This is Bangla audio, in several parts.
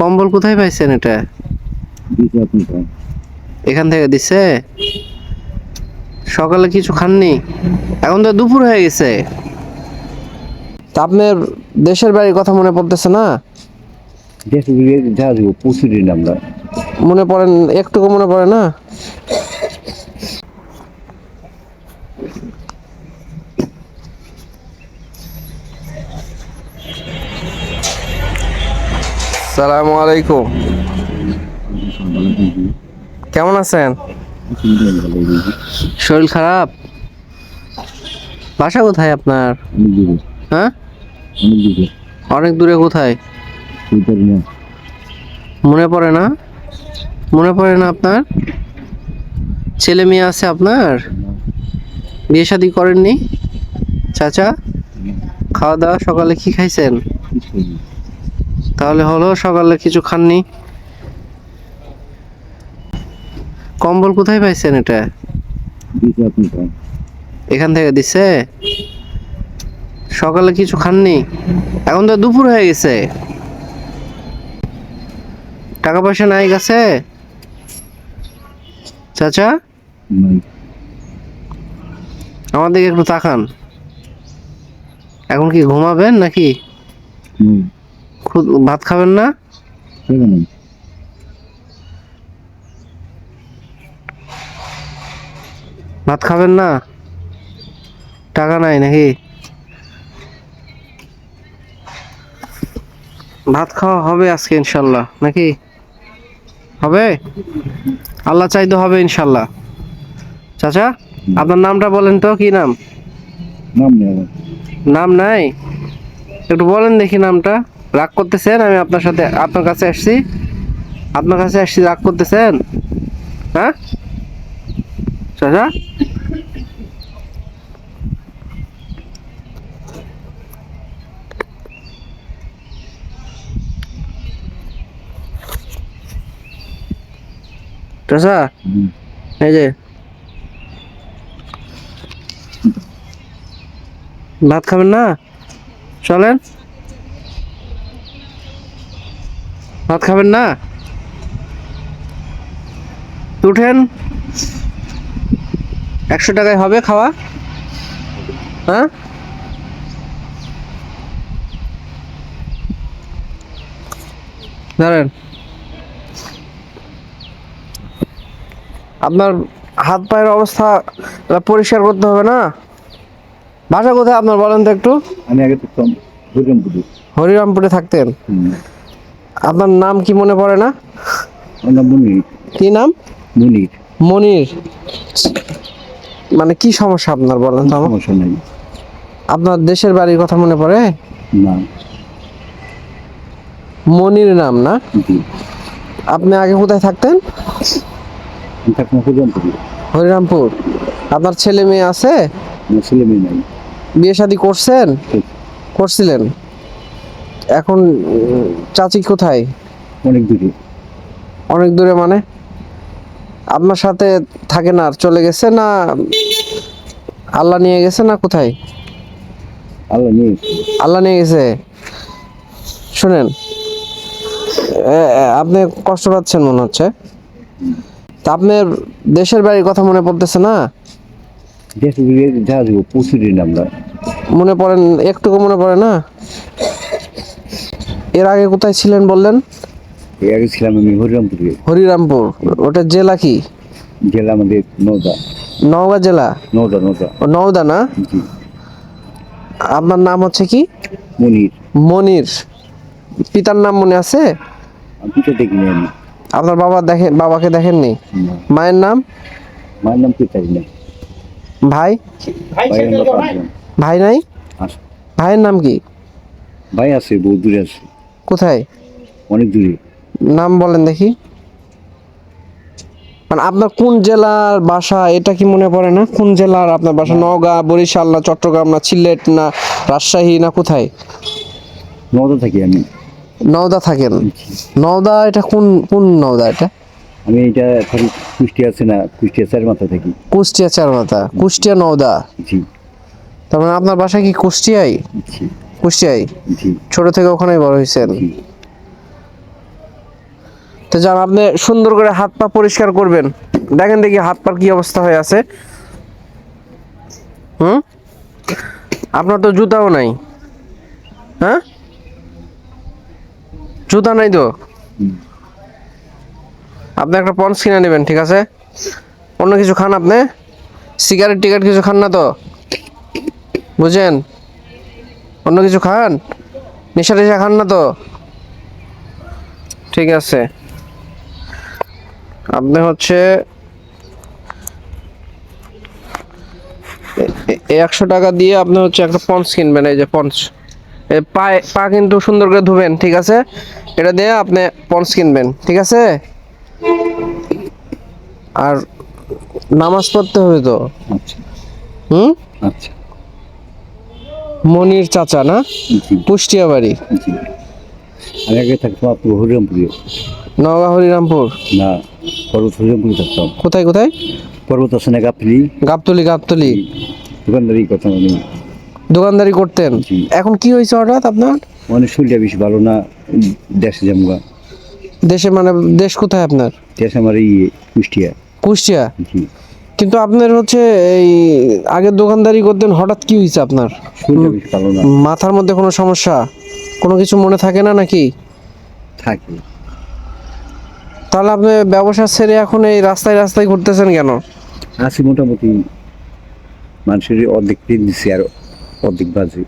কম্বল কোথায় পাইছেন এটা? এখান থেকে দিছে? সকালে কিছু খাননি? এখন তো দুপুর হয়ে গেছে। তা আপনার দেশের বাড়ির কথা মনে পড়তেছে না? মনে পড়েন একটুকু মনে পড়ে না? সালামু আলাইকুম। কেমন আছেন? শরীর খারাপ? বাসা কোথায় আপনার? হ্যাঁ? অনেক দূরে কোথায়? মনে পড়ে না? মনে পড়ে না আপনার? ছেলে মেয়ে আছে আপনার? বিয়ে শাদি করেননি? চাচা? খাওয়া দাওয়া সকালে কি খাইছেন। তাহলে হলো সকালে কিছু খাননি। কম্বল কোথায় পাইছেন এটা? এখান থেকে দিছে? সকালে কিছু খাননি? এখন তো দুপুর হয়ে গেছে। টাকা পয়সা নাই গেছে চাচা? আমার দিকে একটু তাকান। এখন কি ঘুমাবেন নাকি? হুম। ভাত খাবেন না? ভাত খাবেন না? টাকা নাই নাকি? ভাত খাওয়া হবে আজকে ইনশাল্লাহ নাকি? হবে? আল্লাহ চাইতে হবে ইনশাল্লাহ। চাচা আপনার নামটা বলেন তো কি নাম? নাম নাম নাই? একটু বলেন দেখি নামটা। রাগ করতেছেন? আমি আপনার সাথে আপনার কাছে আসছি। আপনার কাছে আসছি রাগ করতেছেন? হ্যাঁ? চাচা? চাচা? এই যে। ভাত খাবেন না? চলেন। ভাত খাবেন না? উঠেন। একশো টাকায় হবে খাওয়া। হ্যাঁ? ধরেন আপনার হাত পায়ের অবস্থা পরিষ্কার করতে হবে না? বাসা কোথায় আপনার বলেন তো একটু? আমি আগে থাকতাম হরিরামপুরে। হরিরামপুরে থাকতেন। আপনার নাম কি মনে পড়ে না? মনির। কি নাম? মনির। মনির। মানে কি সমস্যা আপনার বলেন তো সমস্যা নাই। আপনার দেশের বাড়ির কথা মনে পড়ে? না। মনির নাম না? আপনি আগে কোথায় থাকতেন? হরিরামপুর। আপনার ছেলে মেয়ে আছে? ছেলে মেয়ে নাই। বিয়ে শাদি করছেন? করছিলেন? এখন চাচি কোথায়? অনেক দূরে। অনেক দূরে মানে? আপনার সাথে থাকে না আর চলে গেছে না আল্লাহ নিয়ে গেছে না কোথায়? আল্লাহ নিয়ে আল্লাহ নিয়ে গেছে? শুনেন আপনি কষ্ট পাচ্ছেন মনে হচ্ছে। তা আপনার দেশের বাড়ির কথা মনে পড়তেছে না? দেশে গিয়ে যা প্রচুর আমরা। মনে পড়েন একটুকু মনে পড়ে না? এর আগে কোথায় ছিলেন বললেন? এর আগে ছিলাম আমি হরিরামপুরে হরিরামপুর। ওটা জেলা কি? জেলা আমাদের নৌদা নওগাঁ জেলা? নৌদা নৌদা ও নওদা না? আপনার নাম হচ্ছে কি? মনির। মনির। পিতার নাম মনে আছে? পিতা দেখিনি আমি। আপনার বাবা দেখেন বাবাকে দেখেননি? মায়ের নাম? মায়ের নাম পিতা না ভাই? ভাই ভাই নাই? ভাইয়ের নাম কি? ভাই আছে বহু দূরে আছে। কোথায়? অনেক দূরে। নাম বলেন দেখি। মানে আপনার কোন জেলার বাসা এটা কি মনে পড়ে না? কোন জেলার আপনার বাসা? নওগাঁ বরিশাল না চট্টগ্রাম না সিলেট না রাজশাহী না কোথায়? নওদা থাকি আমি। নওদা থাকেন। নওদা এটা কোন কোন নওদা এটা? আমি এটা থাকি কুষ্টিয়া আছে না কুষ্টিয়া চার মাথা থাকি। কুষ্টিয়া চার মাথা কুষ্টিয়া নওদা। জি। তার মানে আপনার বাসা কি কুষ্টিয়ায়? জি। কুষ্টিয়ায় ছোট থেকে ওখানেই বড় হয়েছেন তো যান আপনি সুন্দর করে হাত পা পরিষ্কার করবেন। দেখেন দেখি হাত পার কি অবস্থা হয়ে আছে। হুম? আপনার তো জুতাও নাই। হ্যাঁ? জুতা নাই তো? আপনি একটা পন্স কিনে নেবেন ঠিক আছে? অন্য কিছু খান আপনি। সিগারেট টিগারেট কিছু খান না তো? বুঝেন? অন্য কিছু খান? নেশা টেশা খান না তো? ঠিক আছে। আপনি হচ্ছে একশো টাকা দিয়ে আপনি হচ্ছে একটা পন্স কিনবেন এই যে পন্স। পায়ে পা কিন্তু সুন্দর করে ধুবেন ঠিক আছে? এটা দিয়ে আপনি পন্স কিনবেন ঠিক আছে? আর নামাজ পড়তে হবে তো? আচ্ছা। হুম? আচ্ছা। মনির চাচা না? কুষ্টিয়া বাড়ি আমি আগে থাকতাম হরিরামপুরে। নওগাঁ হরিরামপুর? না পর্বত হরিরামপুরে থাকতাম। কোথায় কোথায়? পর্বত আছে না গাপলি গাবতলি গাবতলি। দোকানদারি করতাম আমি। দোকানদারি করতেন। এখন কি হয়েছে হঠাৎ আপনার? মানে শরীরটা বেশি ভালো না দেশে যামগা দেশে মানে দেশ কোথায় আপনার? দেশ আমার ইয়ে কুষ্টিয়া। কুষ্টিয়া? কিন্তু আপনার হচ্ছে এই আগে দোকানদারি করতেন হঠাৎ কি হয়েছে আপনার? মাথার মধ্যে কোনো সমস্যা? কোনো কিছু মনে থাকে না নাকি? থাকে। তাহলে আপনি ব্যবসা ছেড়ে এখন এই রাস্তায় রাস্তায় ঘুরতেছেন কেন? আছি মোটামুটি মানুষের অর্ধেক ঋণ দিচ্ছি আর অর্ধেক বাজে।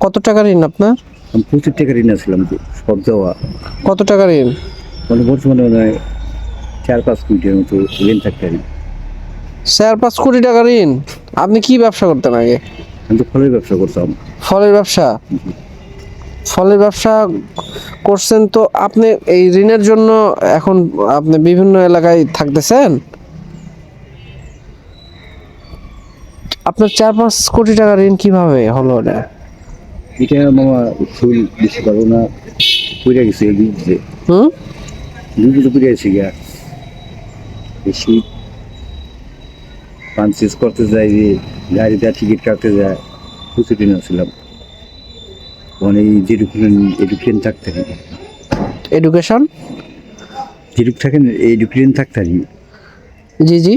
কত টাকা ঋণ আপনার? আমি প্রচুর টাকা ঋণ আসলাম সব দেওয়া। কত টাকা ঋণ? মানে বর্তমানে মনে চার পাঁচ কুইন্টের মতো ঋণ থাকতে চার পাঁচ কোটি টাকা ঋণ। আপনি কি ব্যবসা করতেন আগে? আমি তো ফলের ব্যবসা করতাম। ফলের ব্যবসা? ফলের ব্যবসা করছেন তো আপনি এই ঋণের জন্য এখন আপনি বিভিন্ন এলাকায় থাকতেছেন? আপনার চার পাঁচ কোটি টাকা ঋণ কীভাবে হলো এটা এটা মামা শরীর বেশি ভালো না। পড়ে গেছে হুম? তো পড়ে গেছে গা বেশি পাঞ্চেস করতে যাই যে গাড়িতে টিকিট কাটতে যায় প্রচুর আসছিলাম মানে যেটুকুন এডুকেশন থাকতে পারি। এডুকেশন যেটুকু থাকেন এডুকেশন থাকতে পারি। জি জি।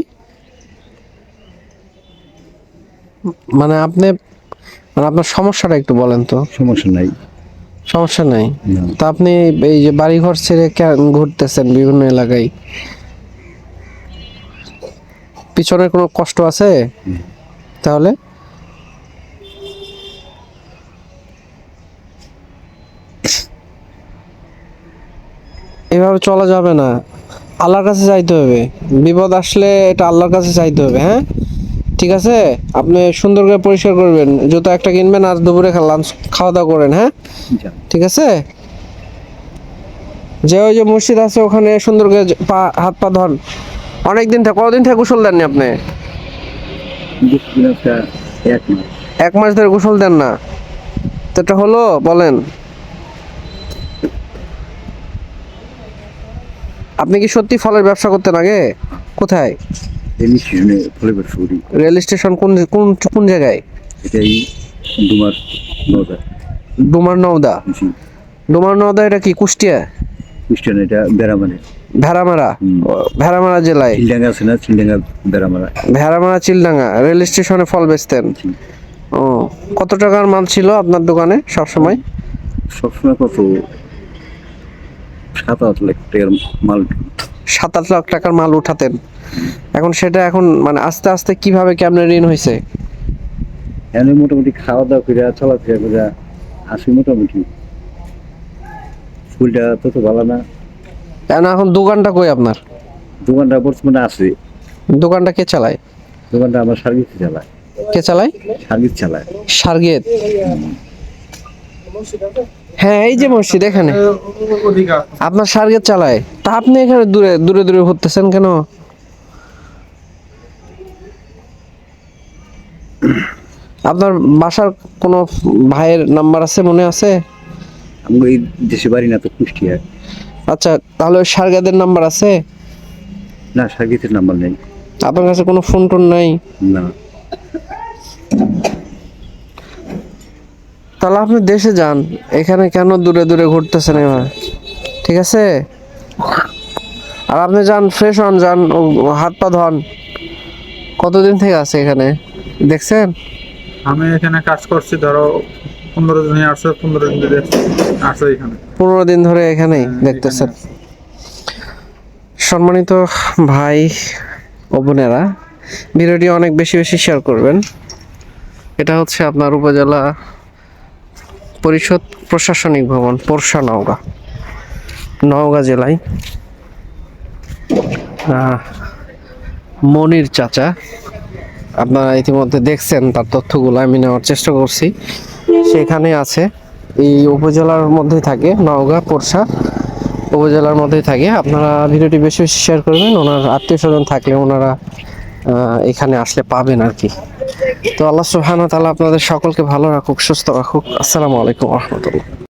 মানে আপনি মানে আপনার সমস্যাটা একটু বলেন তো। সমস্যা নাই। সমস্যা নাই? তা আপনি এই যে বাড়িঘর ছেড়ে কেন ঘুরতেছেন বিভিন্ন এলাকায়? পিছনে কোনো কষ্ট আছে? তাহলে? এভাবে চলা যাবে না। আল্লাহর কাছে চাইতে হবে। বিপদ আসলে এটা আল্লাহর কাছে চাইতে হবে হ্যাঁ? ঠিক আছে? আপনি সুন্দর করে পরিষ্কার করবেন। জুতো একটা কিনবেন আর দুপুরে লাঞ্চ খাওয়া দাওয়া করেন হ্যাঁ? ঠিক আছে? যে ওই যে মসজিদ আছে ওখানে সুন্দর করে পা হাত পা ধন অনেক দিন থেকে কতদিন থেকে গোসল দেননি আপনি? এক মাস ধরে গোসল দেন না। তো এটা হলো বলেন। আপনি কি সত্যি ফলের ব্যবসা করতেন আগে? কোথায়? এই স্টেশনে ফলের ব্যবসা করি রেল স্টেশন কোন কোন কোন জায়গায়? এটাই ডুমার নদা ডুমার নওদা ডুমার নওদা এটা কি কুষ্টিয়া? খ্রিস্টান এটা বেড়ামারে ভেড়ামারা। ভেড়ামারা জেলায়। চিলডাঙ্গা আছে না? চিলডাঙ্গা বেড়ামারা ভেড়ামারা চিলডাঙ্গা। রেল স্টেশনে ফল বেচতেন। ও কত টাকার মাল ছিল আপনার দোকানে সব সময় সবসময় কত? সাত আট লাখ টাকার মাল। সাত আট লাখ টাকার মাল উঠাতেন। এখন সেটা এখন মানে আস্তে আস্তে কীভাবে কেমনে ঋণ হয়েছে এনে মোটামুটি খাওয়া দাওয়া করে চলাফেরা করে আসি মোটামুটি। স্কুলটা তত ভালো না। এখন এখন দোকানটা কই আপনার? দোকানটা বর্তমানে আছে। দোকানটা কে চালায়? দোকানটা আমার সার্ভিস চালায়। কে চালায়? সার্ভিস চালায়। সার্গেত। হ্যাঁ এই যে মসজিদ এখানে। আপনার সার্গেত চালায়। তা আপনি এখানে দূরে দূরে দূরে ঘুরতেছেন কেন? আপনার বাসার কোনো ভাইয়ের নাম্বার আছে মনে আছে? আমি দেশে বাড়ি না তো কুষ্টিয়া। আচ্ছা তাহলে ওই সার্গাদের নাম্বার আছে? না সার্ভিসের নাম্বার নেই। আপনার কাছে কোনো ফোন টোন নাই? না। তাহলে আপনি দেশে যান। এখানে কেন দূরে দূরে ঘুরতেছেন এবার ঠিক আছে? আর আপনি যান ফ্রেশ হন যান ও হাত পা ধন কতদিন থেকে আছে এখানে? দেখছেন? আমি এখানে কাজ করছি ধরো পনেরো দিন আসছে পনেরো দিন ধরে আসছে এখানে। পনেরো দিন ধরে এখানেই দেখতেছেন। সম্মানিত ভাই ও বোনেরা ভিডিওটি অনেক বেশি বেশি শেয়ার করবেন। এটা হচ্ছে আপনার উপজেলা পরিষদ প্রশাসনিক ভবন পোরশা নওগাঁ। নওগাঁ জেলায় মনির চাচা। আপনারা ইতিমধ্যে দেখছেন তার তথ্যগুলো আমি নেওয়ার চেষ্টা করছি। সেখানে আছে। এই উপজেলার মধ্যে থাকে, নওগাঁ পোরশা উপজেলার মধ্যে থাকে। আপনারা ভিডিওটি বেশি বেশি শেয়ার করবেন, ওনার আত্মীয় স্বজন থাকলে ওনারা এখানে আসলে পাবেন আর কি তো আল্লাহ সুহানা তাহলে আপনাদের সকলকে ভালো রাখুক, সুস্থ রাখুক। আসসালামু আলাইকুম রহমতুল্লাহ।